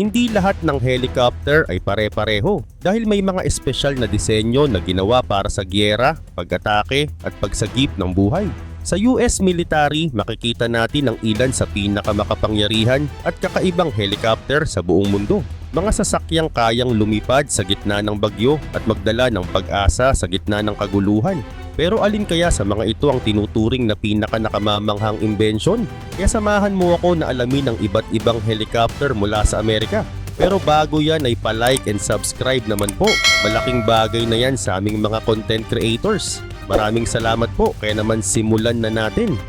Hindi lahat ng helicopter ay pare-pareho dahil may mga espesyal na disenyo na ginawa para sa gyera, pag-atake at pagsagip ng buhay. Sa US military, makikita natin ang ilan sa pinakamakapangyarihan at kakaibang helicopter sa buong mundo. Mga sasakyang kayang lumipad sa gitna ng bagyo at magdala ng pag-asa sa gitna ng kaguluhan. Pero alin kaya sa mga ito ang tinuturing na pinaka-nakamamanghang imbensyon? Kaya samahan mo ako na alamin ang iba't ibang helicopter mula sa Amerika. Pero bago yan ay pa-like and subscribe naman po. Malaking bagay na yan sa aming mga content creators. Maraming salamat po, kaya naman simulan na natin.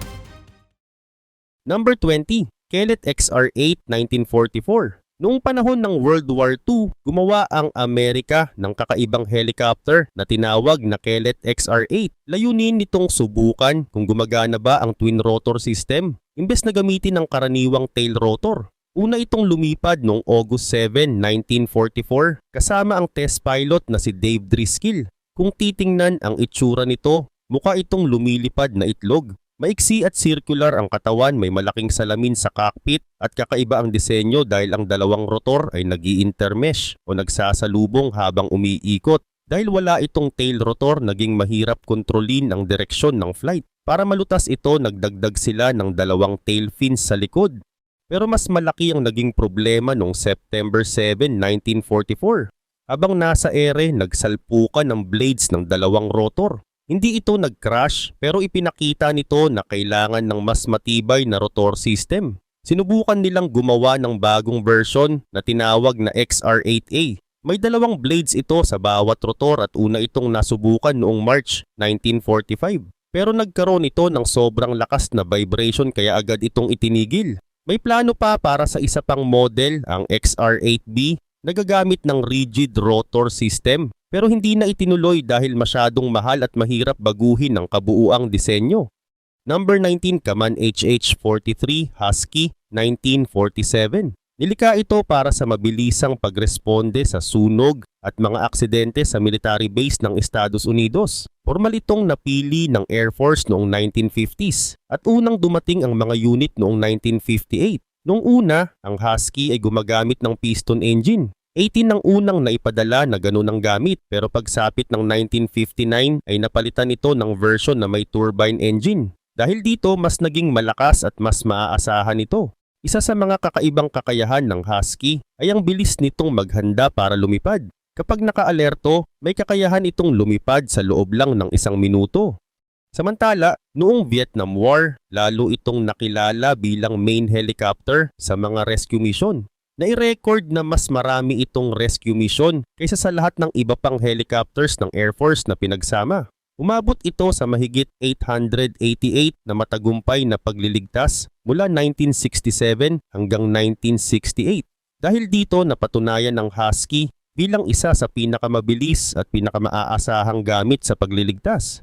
Number 20, Kelet XR8 1944. Noong panahon ng World War II, gumawa ang Amerika ng kakaibang helicopter na tinawag na Kelet XR8. Layunin nitong subukan kung gumagana ba ang twin rotor system imbes na gamitin ang karaniwang tail rotor. Una itong lumipad noong August 7, 1944 kasama ang test pilot na si Dave Driscoll. Kung titingnan ang itsura nito, mukha itong lumilipad na itlog. Maiksi at circular ang katawan, may malaking salamin sa cockpit at kakaiba ang disenyo dahil ang dalawang rotor ay nag intermesh o nagsasalubong habang umiikot. Dahil wala itong tail rotor, naging mahirap kontrolin ang direksyon ng flight. Para malutas ito, nagdagdag sila ng dalawang tail fins sa likod. Pero mas malaki ang naging problema noong September 7, 1944. Habang nasa ere, nagsalpukan ng blades ng dalawang rotor. Hindi ito nag-crash pero ipinakita nito na kailangan ng mas matibay na rotor system. Sinubukan nilang gumawa ng bagong version na tinawag na XR8A. May dalawang blades ito sa bawat rotor at una itong nasubukan noong March 1945. Pero nagkaroon ito ng sobrang lakas na vibration kaya agad itong itinigil. May plano pa para sa isa pang model, ang XR8B, na gagamit ng rigid rotor system pero hindi na itinuloy dahil masyadong mahal at mahirap baguhin ang kabuuang disenyo. Number 19 Kaman HH-43 Husky 1947 Nilika ito para sa mabilisang pagresponde sa sunog at mga aksidente sa military base ng Estados Unidos. Formal itong napili ng Air Force noong 1950s at unang dumating ang mga unit noong 1958. Noong una, ang Husky ay gumagamit ng piston engine 18 ang unang naipadala na ganun ang gamit pero pagsapit ng 1959 ay napalitan ito ng version na may turbine engine. Dahil dito mas naging malakas at mas maaasahan ito. Isa sa mga kakaibang kakayahan ng Husky ay ang bilis nitong maghanda para lumipad. Kapag nakaalerto, may kakayahan itong lumipad sa loob lang ng isang minuto. Samantala, noong Vietnam War, lalo itong nakilala bilang main helicopter sa mga rescue mission. Nai-record na mas marami itong rescue mission kaysa sa lahat ng iba pang helicopters ng Air Force na pinagsama. Umabot ito sa mahigit 888 na matagumpay na pagliligtas mula 1967 hanggang 1968. Dahil dito napatunayan ng Husky bilang isa sa pinakamabilis at pinakamaasahang gamit sa pagliligtas.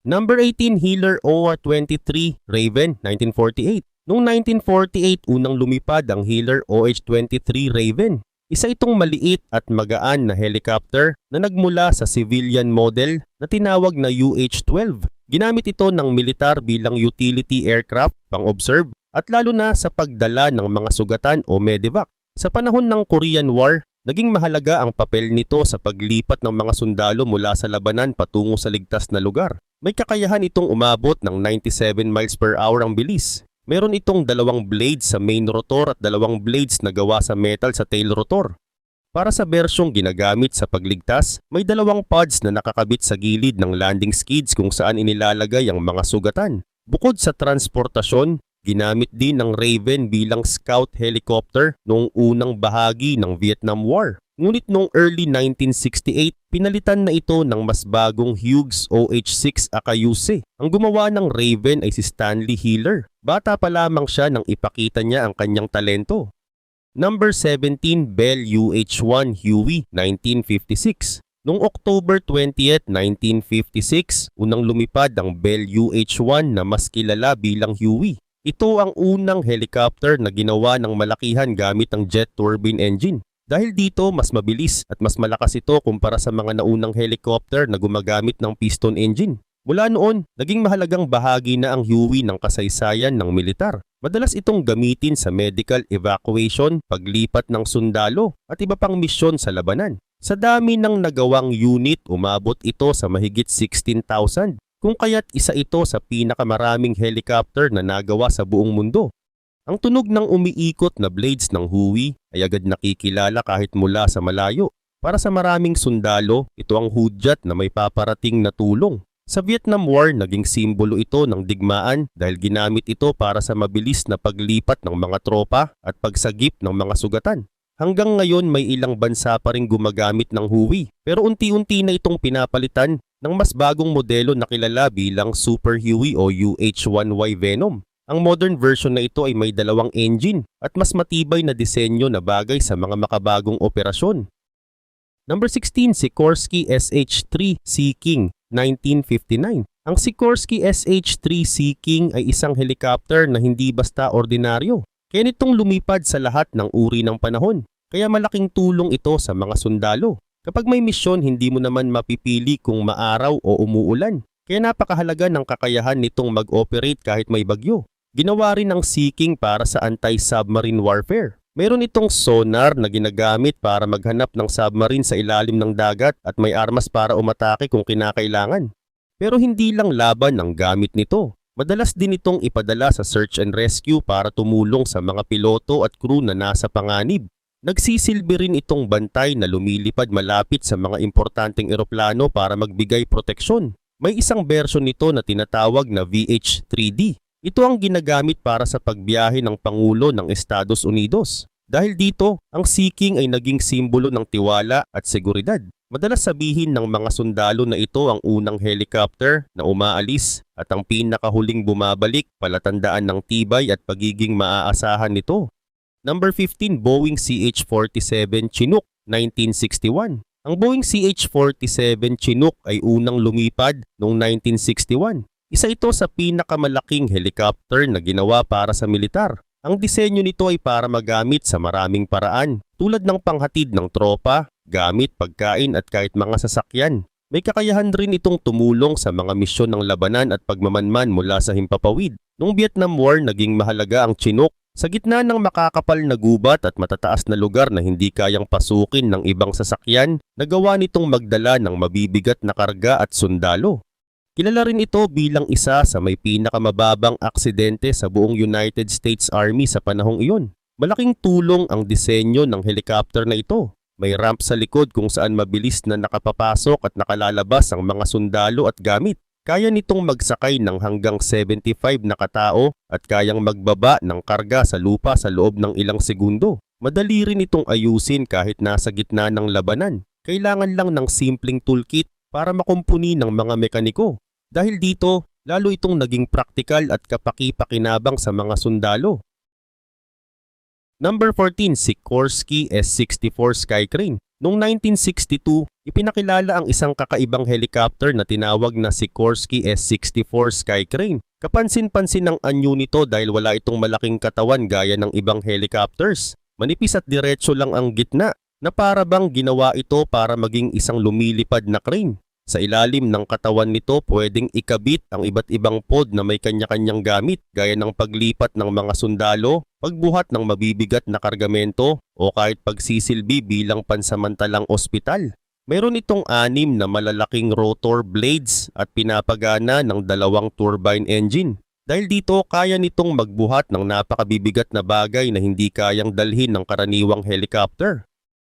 Number 18 Healer OR-23 Raven 1948 Noong 1948, unang lumipad ang Healer OH-23 Raven. Isa itong maliit at magaan na helicopter na nagmula sa civilian model na tinawag na UH-12. Ginamit ito ng militar bilang utility aircraft, pang-observe, at lalo na sa pagdala ng mga sugatan o medevac. Sa panahon ng Korean War, naging mahalaga ang papel nito sa paglipat ng mga sundalo mula sa labanan patungo sa ligtas na lugar. May kakayahan itong umabot ng 97 miles per hour ang bilis. Meron itong dalawang blades sa main rotor at dalawang blades na gawa sa metal sa tail rotor. Para sa bersyong ginagamit sa pagligtas, may dalawang pods na nakakabit sa gilid ng landing skids kung saan inilalagay ang mga sugatan. Bukod sa transportasyon, ginamit din ng Raven bilang scout helicopter noong unang bahagi ng Vietnam War. Ngunit noong early 1968, pinalitan na ito ng mas bagong Hughes OH-6 Akayuse. Ang gumawa ng Raven ay si Stanley Hiller. Bata pa lamang siya nang ipakita niya ang kanyang talento. Number 17 Bell UH-1 Huey 1956 Noong October 20, 1956, unang lumipad ang Bell UH-1 na mas kilala bilang Huey. Ito ang unang helicopter na ginawa ng malakihan gamit ang jet turbine engine. Dahil dito, mas mabilis at mas malakas ito kumpara sa mga naunang helicopter na gumagamit ng piston engine. Mula noon, naging mahalagang bahagi na ang Huey ng kasaysayan ng militar. Madalas itong gamitin sa medical evacuation, paglipat ng sundalo at iba pang misyon sa labanan. Sa dami ng nagawang unit, umabot ito sa mahigit 16,000 kung kaya't isa ito sa pinakamaraming helicopter na nagawa sa buong mundo. Ang tunog ng umiikot na blades ng huwi ay agad nakikilala kahit mula sa malayo. Para sa maraming sundalo, ito ang hudyat na may paparating na tulong. Sa Vietnam War, naging simbolo ito ng digmaan dahil ginamit ito para sa mabilis na paglipat ng mga tropa at pagsagip ng mga sugatan. Hanggang ngayon may ilang bansa pa rin gumagamit ng Huey pero unti-unti na itong pinapalitan ng mas bagong modelo na kilala bilang Super Huey o UH-1Y Venom. Ang modern version na ito ay may dalawang engine at mas matibay na disenyo na bagay sa mga makabagong operasyon. Number 16, Sikorsky SH-3 Sea King, 1959. Ang Sikorsky SH-3 Sea King ay isang helicopter na hindi basta ordinaryo. Kaya nitong lumipad sa lahat ng uri ng panahon. Kaya malaking tulong ito sa mga sundalo. Kapag may misyon, hindi mo naman mapipili kung maaraw o umuulan. Kaya napakahalaga ng kakayahan nitong mag-operate kahit may bagyo. Ginawa rin ang Sea King para sa anti-submarine warfare. Meron itong sonar na ginagamit para maghanap ng submarine sa ilalim ng dagat at may armas para umatake kung kinakailangan. Pero hindi lang laban ang gamit nito. Madalas din itong ipadala sa search and rescue para tumulong sa mga piloto at crew na nasa panganib. Nagsisilbi rin itong bantay na lumilipad malapit sa mga importanteng eroplano para magbigay proteksyon. May isang version nito na tinatawag na VH-3D. Ito ang ginagamit para sa pagbiyahe ng Pangulo ng Estados Unidos. Dahil dito, ang Seeking ay naging simbolo ng tiwala at seguridad. Madalas sabihin ng mga sundalo na ito ang unang helicopter na umaalis at ang pinakahuling bumabalik palatandaan ng tibay at pagiging maaasahan nito. Number 15, Boeing CH-47 Chinook, 1961. Ang Boeing CH-47 Chinook ay unang lumipad noong 1961. Isa ito sa pinakamalaking helicopter na ginawa para sa militar. Ang disenyo nito ay para magamit sa maraming paraan tulad ng panghatid ng tropa, gamit, pagkain at kahit mga sasakyan. May kakayahan rin itong tumulong sa mga misyon ng labanan at pagmamanman mula sa himpapawid. Noong Vietnam War, naging mahalaga ang Chinook sa gitna ng makakapal na gubat at matataas na lugar na hindi kayang pasukin ng ibang sasakyan, nagawa nitong magdala ng mabibigat na karga at sundalo. Kilala rin ito bilang isa sa may pinakamababang aksidente sa buong United States Army sa panahong iyon. Malaking tulong ang disenyo ng helicopter na ito. May ramp sa likod kung saan mabilis na nakapapasok at nakalalabas ang mga sundalo at gamit. Kaya nitong magsakay ng hanggang 75 na katao at kayang magbaba ng karga sa lupa sa loob ng ilang segundo. Madali rin itong ayusin kahit nasa gitna ng labanan. Kailangan lang ng simpleng toolkit para makumpuni ng mga mekaniko. Dahil dito, lalo itong naging praktikal at kapaki-pakinabang sa mga sundalo. Number 14, Sikorsky S-64 Skycrane. Noong 1962, ipinakilala ang isang kakaibang helicopter na tinawag na Sikorsky S-64 Skycrane. Kapansin-pansin ang anyo nito dahil wala itong malaking katawan gaya ng ibang helicopters. Manipis at diretso lang ang gitna na para bang ginawa ito para maging isang lumilipad na crane. Sa ilalim ng katawan nito pwedeng ikabit ang iba't ibang pod na may kanya-kanyang gamit gaya ng paglipat ng mga sundalo, pagbuhat ng mabibigat na kargamento o kahit pagsisilbi bilang pansamantalang ospital. Mayroon itong anim na malalaking rotor blades at pinapagana ng dalawang turbine engine. Dahil dito kaya nitong magbuhat ng napakabibigat na bagay na hindi kayang dalhin ng karaniwang helicopter.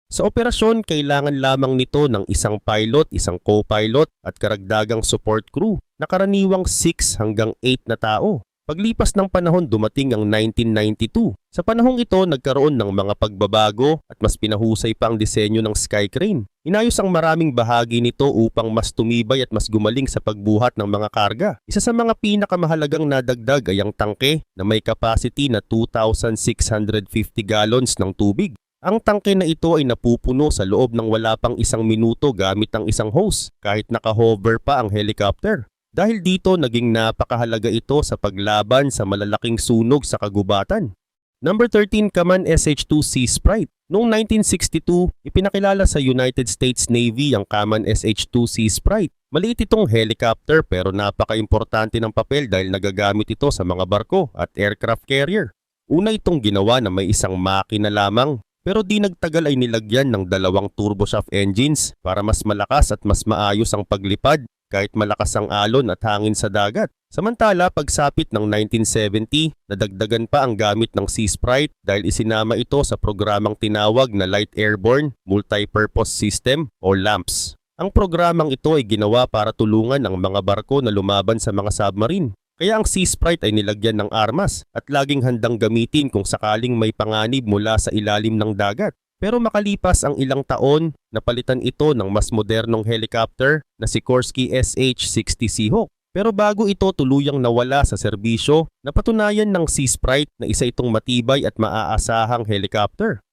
Sa operasyon, kailangan lamang nito ng isang pilot, isang co-pilot at karagdagang support crew na karaniwang 6 hanggang 8 na tao. Paglipas ng panahon dumating ang 1992. Sa panahong ito nagkaroon ng mga pagbabago at mas pinahusay pa ang disenyo ng Skycrane. Inayos ang maraming bahagi nito upang mas tumibay at mas gumaling sa pagbuhat ng mga karga. Isa sa mga pinakamahalagang nadagdag ay ang tangke na may capacity na 2,650 gallons ng tubig. Ang tangke na ito ay napupuno sa loob ng wala pang isang minuto gamit ang isang hose kahit naka-hover pa ang helicopter. Dahil dito naging napakahalaga ito sa paglaban sa malalaking sunog sa kagubatan. Number 13 Kaman SH-2 Sea Sprite. Noong 1962, ipinakilala sa United States Navy ang Kaman SH-2 Sea Sprite. Maliit itong helicopter pero napaka-importante ng papel dahil nagagamit ito sa mga barko at aircraft carrier. Una itong ginawa na may isang makina lamang pero di nagtagal ay nilagyan ng dalawang turboshaft engines para mas malakas at mas maayos ang paglipad kahit malakas ang alon at hangin sa dagat. Samantala, pagsapit ng 1970, nadagdagan pa ang gamit ng Sea Sprite dahil isinama ito sa programang tinawag na Light Airborne Multi-Purpose System o LAMPS. Ang programang ito ay ginawa para tulungan ang mga barko na lumaban sa mga submarine. Kaya ang Sea Sprite ay nilagyan ng armas at laging handang gamitin kung sakaling may panganib mula sa ilalim ng dagat. Pero makalipas ang ilang taon, napalitan ito ng mas modernong helicopter na Sikorsky SH-60 Seahawk. Pero bago ito tuluyang nawala sa serbisyo, napatunayan ng Sea Sprite na isa itong matibay at maaasahang helicopter.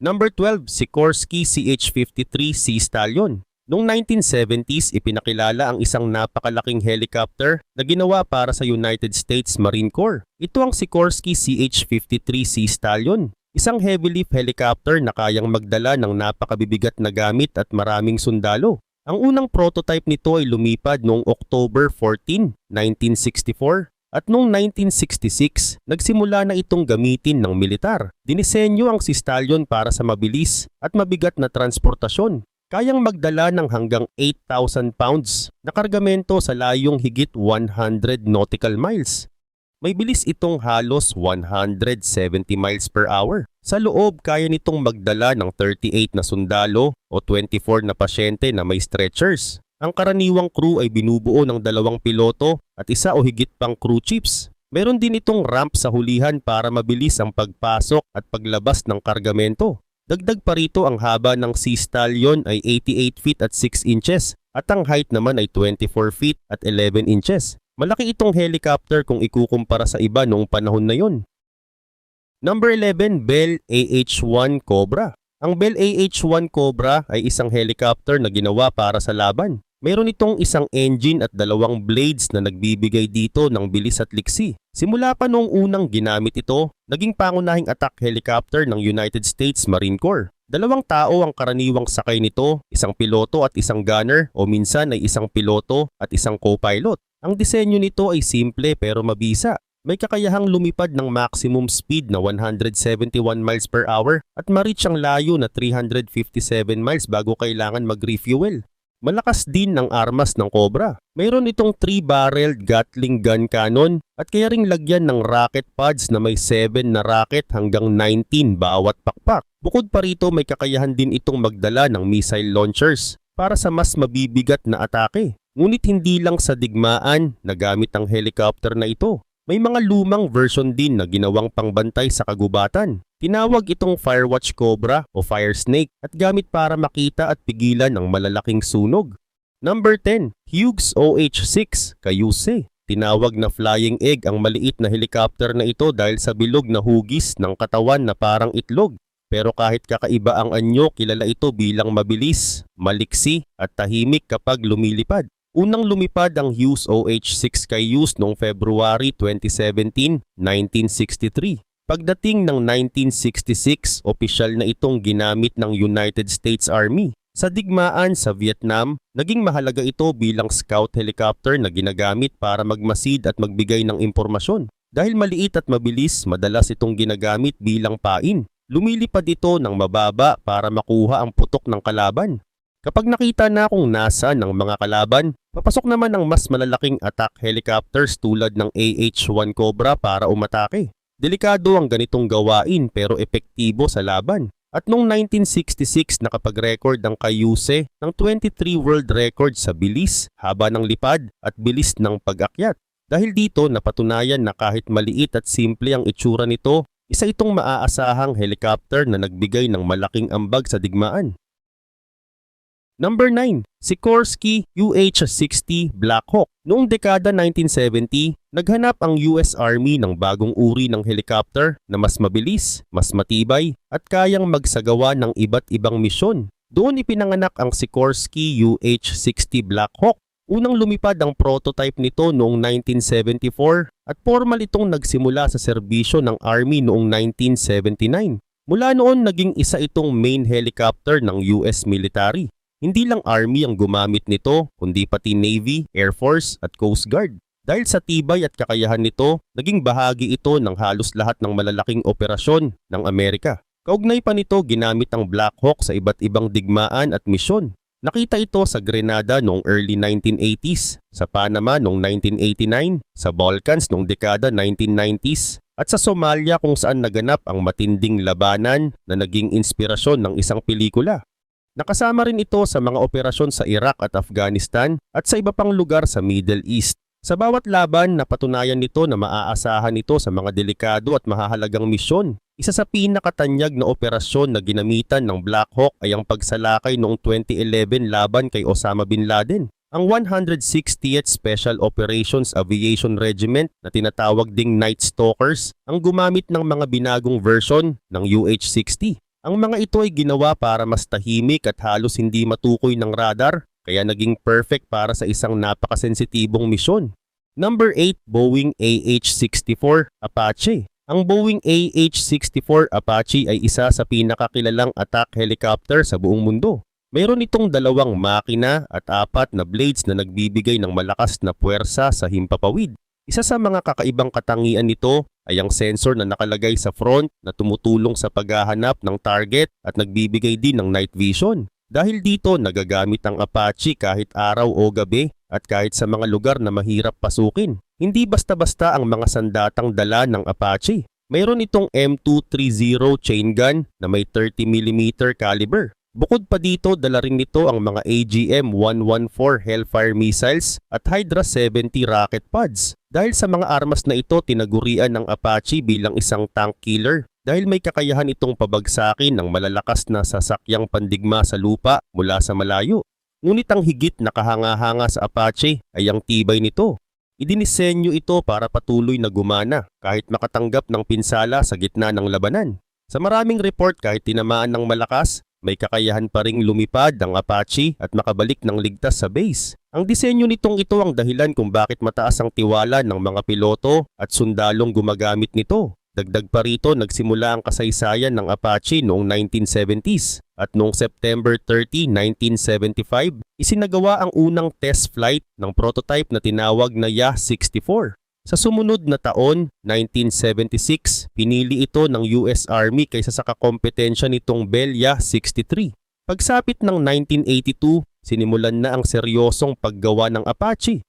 Number 12, Sikorsky CH-53 Sea Stallion. Noong 1970s, ipinakilala ang isang napakalaking helicopter na ginawa para sa United States Marine Corps. Ito ang Sikorsky CH-53 Sea Stallion. Isang heavy lift helicopter na kayang magdala ng napakabibigat na gamit at maraming sundalo. Ang unang prototype nito ay lumipad noong October 14, 1964 at noong 1966, nagsimula na itong gamitin ng militar. Dinisenyo ang si Stallion para sa mabilis at mabigat na transportasyon. Kayang magdala ng hanggang 8,000 pounds na kargamento sa layong higit 100 nautical miles. May bilis itong halos 170 miles per hour. Sa loob, kaya nitong magdala ng 38 na sundalo o 24 na pasyente na may stretchers. Ang karaniwang crew ay binubuo ng dalawang piloto at isa o higit pang crew chiefs. Meron din itong ramp sa hulihan para mabilis ang pagpasok at paglabas ng kargamento. Dagdag pa rito ang haba ng Sea Stallion ay 88 feet at 6 inches at ang height naman ay 24 feet at 11 inches. Malaki itong helicopter kung ikukumpara sa iba noong panahon na yon. Number 11, Bell AH-1 Cobra. Ang Bell AH-1 Cobra ay isang helicopter na ginawa para sa laban. Mayroon itong isang engine at dalawang blades na nagbibigay dito ng bilis at liksi. Simula pa noong unang ginamit ito, naging pangunahing attack helicopter ng United States Marine Corps. Dalawang tao ang karaniwang sakay nito, isang piloto at isang gunner o minsan ay isang piloto at isang co-pilot. Ang disenyo nito ay simple pero mabisa. May kakayahang lumipad ng maximum speed na 171 miles per hour at ma-reach ang layo na 357 miles bago kailangan mag-refuel. Malakas din ang armas ng Cobra. Mayroon itong 3-barreled Gatling gun cannon at kaya ring lagyan ng rocket pods na may 7 na rocket hanggang 19 bawat pakpak. Bukod pa rito may kakayahan din itong magdala ng missile launchers para sa mas mabibigat na atake. Ngunit hindi lang sa digmaan nagamit ang helicopter na ito. May mga lumang version din na ginawang pangbantay sa kagubatan. Tinawag itong Firewatch Cobra o Fire Snake at gamit para makita at pigilan ang malalaking sunog. Number 10, Hughes OH-6 Cayuse. Tinawag na flying egg ang maliit na helicopter na ito dahil sa bilog na hugis ng katawan na parang itlog. Pero kahit kakaiba ang anyo, kilala ito bilang mabilis, maliksi at tahimik kapag lumilipad. Unang lumipad ang Hughes OH-6 kay Hughes noong February 2017, 1963. Pagdating ng 1966, opisyal na itong ginamit ng United States Army. Sa digmaan sa Vietnam, naging mahalaga ito bilang scout helicopter na ginagamit para magmasid at magbigay ng impormasyon. Dahil maliit at mabilis, madalas itong ginagamit bilang pain. Lumilipad ito ng mababa para makuha ang putok ng kalaban. Kapag nakita na kung nasa ng mga kalaban, papasok naman ang mas malalaking attack helicopters tulad ng AH-1 Cobra para umatake. Delikado ang ganitong gawain pero epektibo sa laban. At noong 1966 nakapag-record ang Cayuse ng 23 world record sa bilis, haba ng lipad at bilis ng pag-akyat. Dahil dito napatunayan na kahit maliit at simple ang itsura nito, isa itong maaasahang helicopter na nagbigay ng malaking ambag sa digmaan. Number 9, Sikorsky UH-60 Black Hawk. Noong dekada 1970, naghanap ang US Army ng bagong uri ng helicopter na mas mabilis, mas matibay, at kayang magsagawa ng iba't ibang misyon. Doon ipinanganak ang Sikorsky UH-60 Black Hawk. Unang lumipad ang prototype nito noong 1974 at formal itong nagsimula sa serbisyo ng Army noong 1979. Mula noon naging isa itong main helicopter ng US military. Hindi lang Army ang gumamit nito, kundi pati Navy, Air Force at Coast Guard. Dahil sa tibay at kakayahan nito, naging bahagi ito ng halos lahat ng malalaking operasyon ng Amerika. Kaugnay pa nito ginamit ang Black Hawk sa iba't ibang digmaan at misyon. Nakita ito sa Grenada noong early 1980s, sa Panama noong 1989, sa Balkans noong dekada 1990s, at sa Somalia kung saan naganap ang matinding labanan na naging inspirasyon ng isang pelikula. Nakasama rin ito sa mga operasyon sa Iraq at Afghanistan at sa iba pang lugar sa Middle East. Sa bawat laban, napatunayan nito na maaasahan ito sa mga delikado at mahahalagang misyon. Isa sa pinakatanyag na operasyon na ginamitan ng Black Hawk ay ang pagsalakay noong 2011 laban kay Osama Bin Laden. Ang 160th Special Operations Aviation Regiment na tinatawag ding Night Stalkers ang gumamit ng mga binagong version ng UH-60. Ang mga ito ay ginawa para mas tahimik at halos hindi matukoy ng radar kaya naging perfect para sa isang napakasensitibong misyon. Number 8, Boeing AH-64 Apache. Ang Boeing AH-64 Apache ay isa sa pinakakilalang attack helicopter sa buong mundo. Mayroon itong dalawang makina at apat na blades na nagbibigay ng malakas na puwersa sa himpapawid. Isa sa mga kakaibang katangian nito ay ang sensor na nakalagay sa front na tumutulong sa paghahanap ng target at nagbibigay din ng night vision. Dahil dito nagagamit ang Apache kahit araw o gabi at kahit sa mga lugar na mahirap pasukin. Hindi basta-basta ang mga sandatang dala ng Apache. Mayroon itong M230 chain gun na may 30mm caliber. Bukod pa dito, dala rin nito ang mga AGM-114 Hellfire missiles at Hydra 70 rocket pods. Dahil sa mga armas na ito, tinagurian ng Apache bilang isang tank killer dahil may kakayahan itong pabagsakin ng malalakas na sasakyang pandigma sa lupa mula sa malayo. Ngunit ang higit na kahanga-hanga sa Apache ay ang tibay nito. Idinisenyo ito para patuloy na gumana kahit makatanggap ng pinsala sa gitna ng labanan. Sa maraming report kahit tinamaan ng malakas, may kakayahan pa ring lumipad ang Apache at makabalik ng ligtas sa base. Ang disenyo nitong ito ang dahilan kung bakit mataas ang tiwala ng mga piloto at sundalong gumagamit nito. Dagdag pa rito, nagsimula ang kasaysayan ng Apache noong 1970s at noong September 30, 1975, isinagawa ang unang test flight ng prototype na tinawag na YA-64. Sa sumunod na taon, 1976, pinili ito ng US Army kaysa sa kakompetensya nitong Bell YA-63. Pagsapit ng 1982, sinimulan na ang seryosong paggawa ng Apache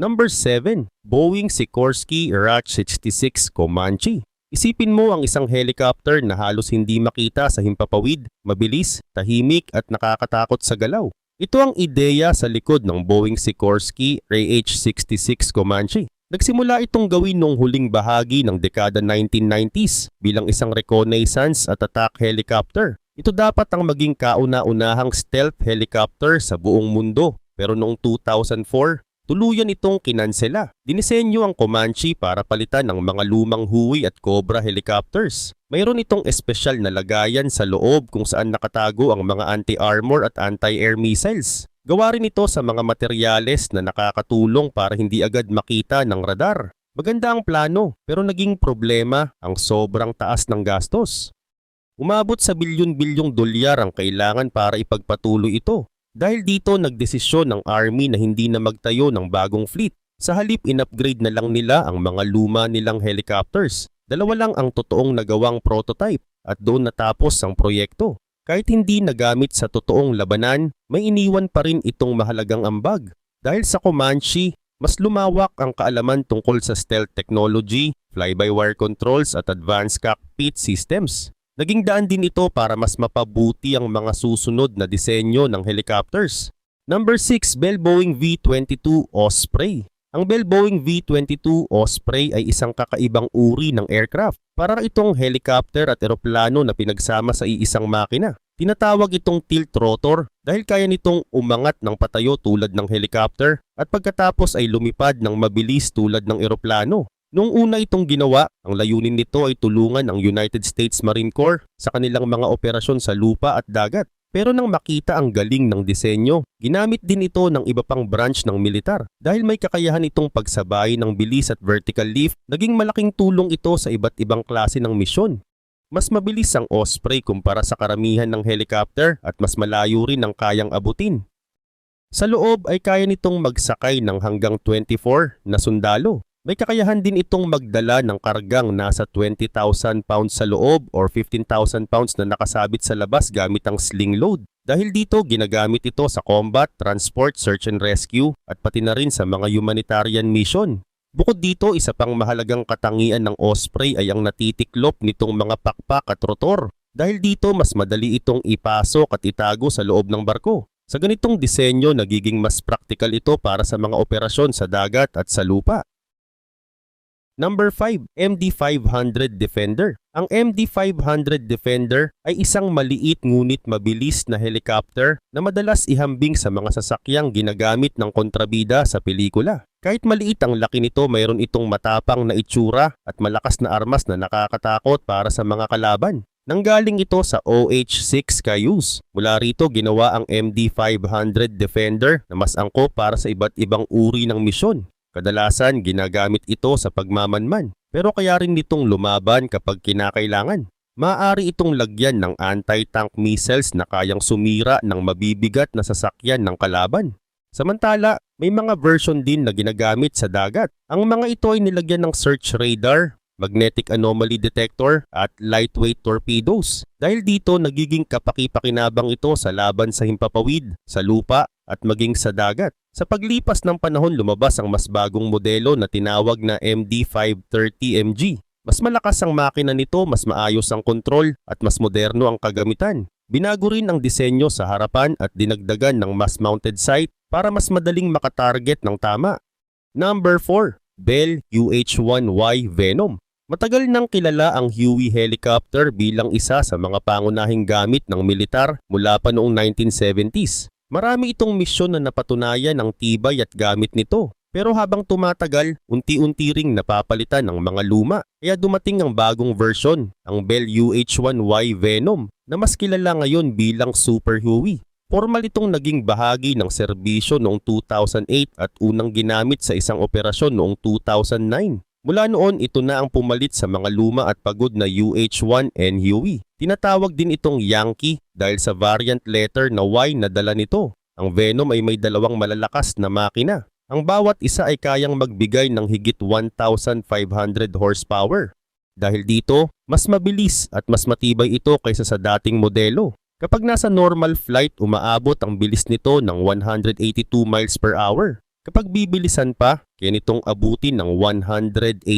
Number 7, Boeing Sikorsky Irach 66 Comanche. Isipin mo ang isang helicopter na halos hindi makita sa himpapawid, mabilis, tahimik at nakakatakot sa galaw. Ito ang ideya sa likod ng Boeing Sikorsky AH-66 Comanche. Nagsimula itong gawin noong huling bahagi ng dekada 1990s bilang isang reconnaissance at attack helicopter. Ito dapat ang maging kauna-unahang stealth helicopter sa buong mundo. Pero noong 2004, tuluyan itong kinansela. Dinisenyo ang Comanche para palitan ng mga lumang Huey at Cobra helicopters. Mayroon itong espesyal na lagayan sa loob kung saan nakatago ang mga anti-armor at anti-air missiles. Gawa rin ito sa mga materyales na nakakatulong para hindi agad makita ng radar. Maganda ang plano pero naging problema ang sobrang taas ng gastos. Umabot sa bilyon-bilyong dolyar ang kailangan para ipagpatuloy ito. Dahil dito nagdesisyon ng Army na hindi na magtayo ng bagong fleet. Sa halip in-upgrade na lang nila ang mga luma nilang helicopters. Dalawa lang ang totoong nagawang prototype at doon natapos ang proyekto. Kahit hindi nagamit sa totoong labanan, may iniwan pa rin itong mahalagang ambag. Dahil sa Comanche, mas lumawak ang kaalaman tungkol sa stealth technology, fly-by-wire controls at advanced cockpit systems. Naging daan din ito para mas mapabuti ang mga susunod na disenyo ng helicopters. Number 6, Bell Boeing V-22 Osprey. Ang Bell Boeing V-22 Osprey ay isang kakaibang uri ng aircraft. Para itong helicopter at eroplano na pinagsama sa iisang makina. Tinatawag itong tilt rotor dahil kaya nitong umangat ng patayo tulad ng helicopter at pagkatapos ay lumipad ng mabilis tulad ng eroplano. Noong una itong ginawa, ang layunin nito ay tulungan ang United States Marine Corps sa kanilang mga operasyon sa lupa at dagat. Pero nang makita ang galing ng disenyo, ginamit din ito ng iba pang branch ng militar. Dahil may kakayahan itong pagsabay ng bilis at vertical lift, naging malaking tulong ito sa iba't ibang klase ng misyon. Mas mabilis ang Osprey kumpara sa karamihan ng helicopter at mas malayo rin ang kayang abutin. Sa loob ay kaya nitong magsakay ng hanggang 24 na sundalo. May kakayahan din itong magdala ng kargang nasa 20,000 pounds sa loob or 15,000 pounds na nakasabit sa labas gamit ang sling load. Dahil dito ginagamit ito sa combat, transport, search and rescue at pati na rin sa mga humanitarian mission. Bukod dito, isa pang mahalagang katangian ng Osprey ay ang natitiklop nitong mga pakpak at rotor. Dahil dito, mas madali itong ipasok at itago sa loob ng barko. Sa ganitong disenyo, nagiging mas praktikal ito para sa mga operasyon sa dagat at sa lupa. Number 5, MD-500 Defender. Ang MD-500 Defender ay isang maliit ngunit mabilis na helicopter na madalas ihambing sa mga sasakyang ginagamit ng kontrabida sa pelikula. Kahit maliit ang laki nito, mayroon itong matapang na itsura at malakas na armas na nakakatakot para sa mga kalaban. Nanggaling ito sa OH-6 Cayuse. Mula rito ginawa ang MD-500 Defender na mas angkop para sa iba't ibang uri ng misyon. Kadalasan ginagamit ito sa pagmamanman pero kaya rin nitong lumaban kapag kinakailangan. Maaari itong lagyan ng anti-tank missiles na kayang sumira ng mabibigat na sasakyan ng kalaban. Samantala, may mga version din na ginagamit sa dagat. Ang mga ito ay nilagyan ng search radar, magnetic anomaly detector at lightweight torpedoes. Dahil dito nagiging kapaki-pakinabang ito sa laban sa himpapawid, sa lupa at maging sa dagat. Sa paglipas ng panahon lumabas ang mas bagong modelo na tinawag na MD530MG. Mas malakas ang makina nito, mas maayos ang kontrol at mas moderno ang kagamitan. Binago rin ang disenyo sa harapan at dinagdagan ng mass mounted sight para mas madaling makatarget ng tama. Number 4. Bell UH-1Y Venom Matagal nang kilala ang Huey helicopter bilang isa sa mga pangunahing gamit ng militar mula pa noong 1970s. Marami itong misyon na napatunayan ang tibay at gamit nito. Pero habang tumatagal, unti-unti ring napapalitan ang mga luma. Kaya dumating ang bagong version, ang Bell UH-1Y Venom, na mas kilala ngayon bilang Super Huey. Formal itong naging bahagi ng serbisyo noong 2008 at unang ginamit sa isang operasyon noong 2009. Mula noon, ito na ang pumalit sa mga luma at pagod na UH-1N Huey. Tinatawag din itong Yankee dahil sa variant letter na Y na dala nito. Ang Venom ay may dalawang malalakas na makina. Ang bawat isa ay kayang magbigay ng higit 1,500 horsepower. Dahil dito, mas mabilis at mas matibay ito kaysa sa dating modelo. Kapag nasa normal flight, umaabot ang bilis nito ng 182 miles per hour. Kapag bibilisan pa, kaya nitong abutin ng 189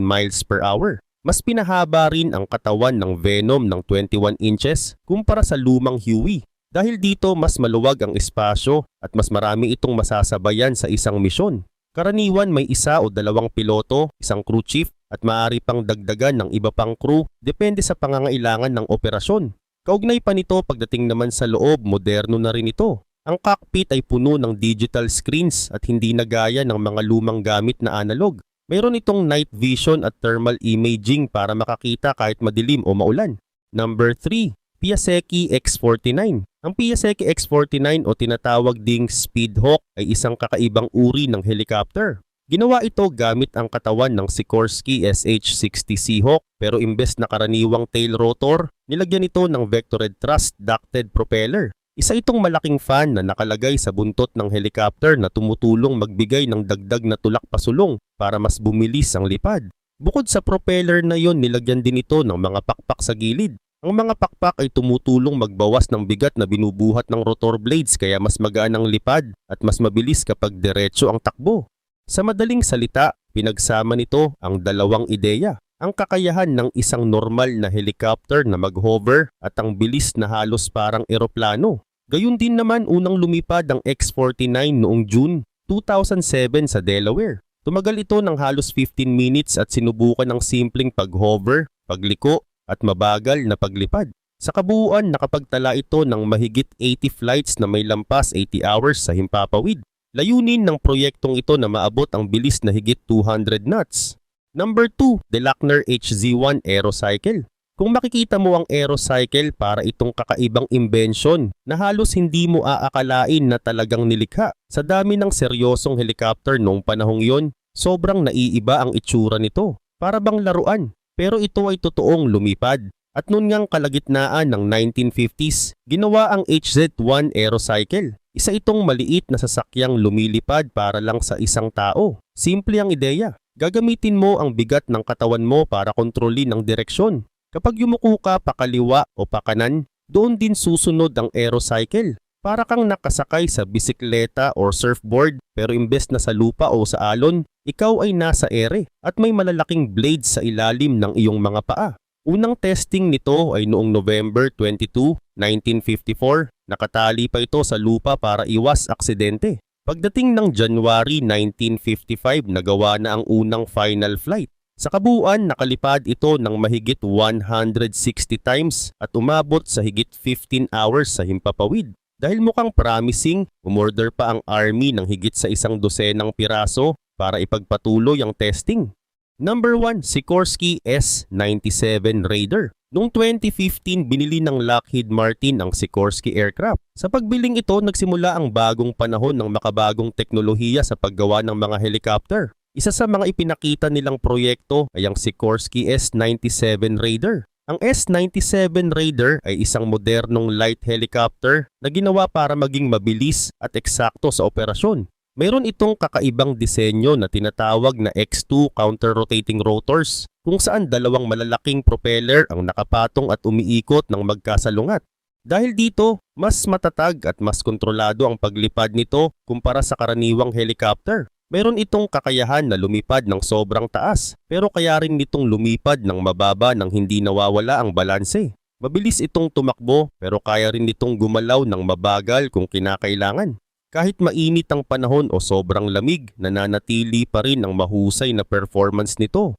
miles per hour. Mas pinahaba rin ang katawan ng Venom ng 21 inches kumpara sa lumang Huey. Dahil dito mas maluwag ang espasyo at mas marami itong masasabayan sa isang misyon. Karaniwan may isa o dalawang piloto, isang crew chief at maaari pang dagdagan ng iba pang crew depende sa pangangailangan ng operasyon. Kaugnay pa nito pagdating naman sa loob, moderno na rin ito. Ang cockpit ay puno ng digital screens at hindi na gaya ng mga lumang gamit na analog. Mayroon itong night vision at thermal imaging para makakita kahit madilim o maulan. Number 3, Piasecki X49. Ang Piasecki X49 o tinatawag ding Speedhawk ay isang kakaibang uri ng helicopter. Ginawa ito gamit ang katawan ng Sikorsky SH-60 Seahawk pero imbes na karaniwang tail rotor, nilagyan ito ng vectored thrust ducted propeller. Isa itong malaking fan na nakalagay sa buntot ng helicopter na tumutulong magbigay ng dagdag na tulak pasulong para mas bumilis ang lipad. Bukod sa propeller na yon nilagyan din ito ng mga pakpak sa gilid. Ang mga pakpak ay tumutulong magbawas ng bigat na binubuhat ng rotor blades kaya mas magaan ang lipad at mas mabilis kapag diretso ang takbo. Sa madaling salita, pinagsama nito ang dalawang ideya. Ang kakayahan ng isang normal na helicopter na mag-hover at ang bilis na halos parang eroplano. Gayun din naman unang lumipad ang X-49 noong June 2007 sa Delaware. Tumagal ito ng halos 15 minutes at sinubukan ng simpleng pag-hover, pagliko at mabagal na paglipad. Sa kabuuan, nakapagtala ito ng mahigit 80 flights na may lampas 80 hours sa himpapawid. Layunin ng proyektong ito na maabot ang bilis na higit 200 knots. Number 2, Delacner HZ1 Aerocycle. Kung makikita mo ang Aerocycle para itong kakaibang invention na halos hindi mo aakalain na talagang nilikha. Sa dami ng seryosong helicopter noong panahong yon, sobrang naiiba ang itsura nito. Para bang laruan. Pero ito ay totoong lumipad At noon ngang kalagitnaan ng 1950s, ginawa ang HZ-1 Aerocycle. Isa itong maliit na sasakyang lumilipad para lang sa isang tao. Simple ang ideya. Gagamitin mo ang bigat ng katawan mo para kontrolin ang direksyon. Kapag yumuko ka pakaliwa o pakanan, doon din susunod ang aerocycle. Para kang nakasakay sa bisikleta or surfboard pero imbes na sa lupa o sa alon, ikaw ay nasa ere at may malalaking blades sa ilalim ng iyong mga paa. Unang testing nito ay noong November 22, 1954. Nakatali pa ito sa lupa para iwas aksidente. Pagdating ng January 1955, nagawa na ang unang final flight. Sa kabuuan, nakalipad ito ng mahigit 160 times at umabot sa higit 15 hours sa himpapawid. Dahil mukhang promising, umorder pa ang Army ng higit sa isang dosenang piraso para ipagpatuloy ang testing. Number 1, Sikorsky S-97 Raider. Noong 2015, binili ng Lockheed Martin ang Sikorsky aircraft. Sa pagbiling ito, nagsimula ang bagong panahon ng makabagong teknolohiya sa paggawa ng mga helicopter. Isa sa mga ipinakita nilang proyekto ay ang Sikorsky S-97 Raider. Ang S-97 Raider ay isang modernong light helicopter na ginawa para maging mabilis at eksakto sa operasyon. Mayroon itong kakaibang disenyo na tinatawag na X2 counter-rotating rotors kung saan dalawang malalaking propeller ang nakapatong at umiikot ng magkasalungat. Dahil dito, mas matatag at mas kontrolado ang paglipad nito kumpara sa karaniwang helicopter. Meron itong kakayahan na lumipad ng sobrang taas pero kaya rin nitong lumipad ng mababa nang hindi nawawala ang balanse. Mabilis itong tumakbo pero kaya rin nitong gumalaw ng mabagal kung kinakailangan. Kahit mainit ang panahon o sobrang lamig, nananatili pa rin ang mahusay na performance nito.